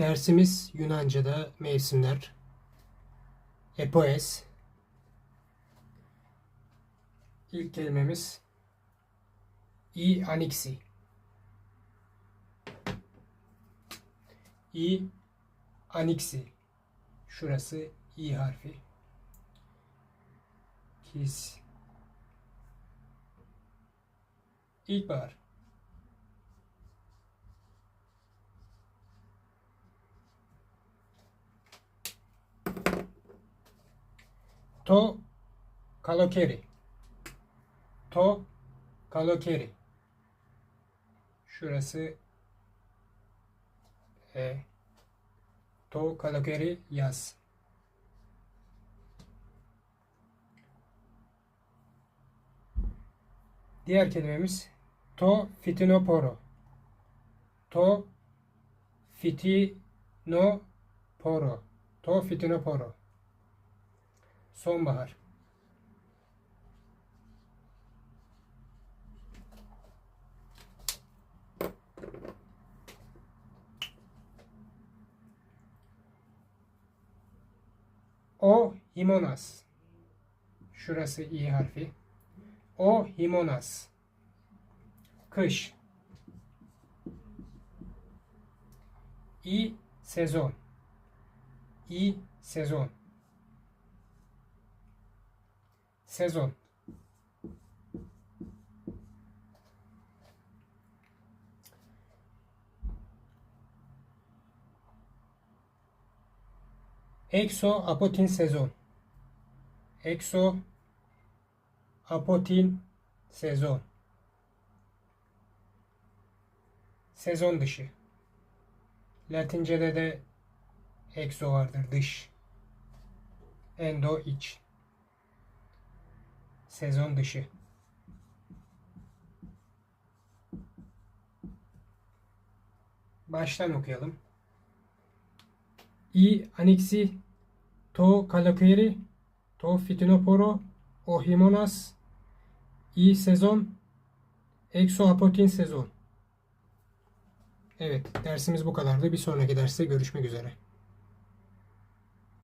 Dersimiz Yunanca'da mevsimler. Epoes. İlk kelimemiz i aniksi. i aniksi. Şurası i harfi. Kis. İlkbahar. To kalokeri. To kalokeri. Şurası e, to kalokeri yaz. Diğer kelimemiz to fitinoporo. To fitinoporo. To fitinoporo. Sonbahar. O himonas. Şurası i harfi. O himonas. Kış. İ sezon. İ sezon. Sezon. Exo apotin sezon. Exo apotin sezon. Sezon dışı. Latince'de de exo vardır dış. Endo iç. Sezon dışı. Baştan okuyalım. I aniksi to kalokeri to fitinoporo o himonas i sezon exo apotin sezon. Evet dersimiz bu kadardı. Bir sonraki derste görüşmek üzere.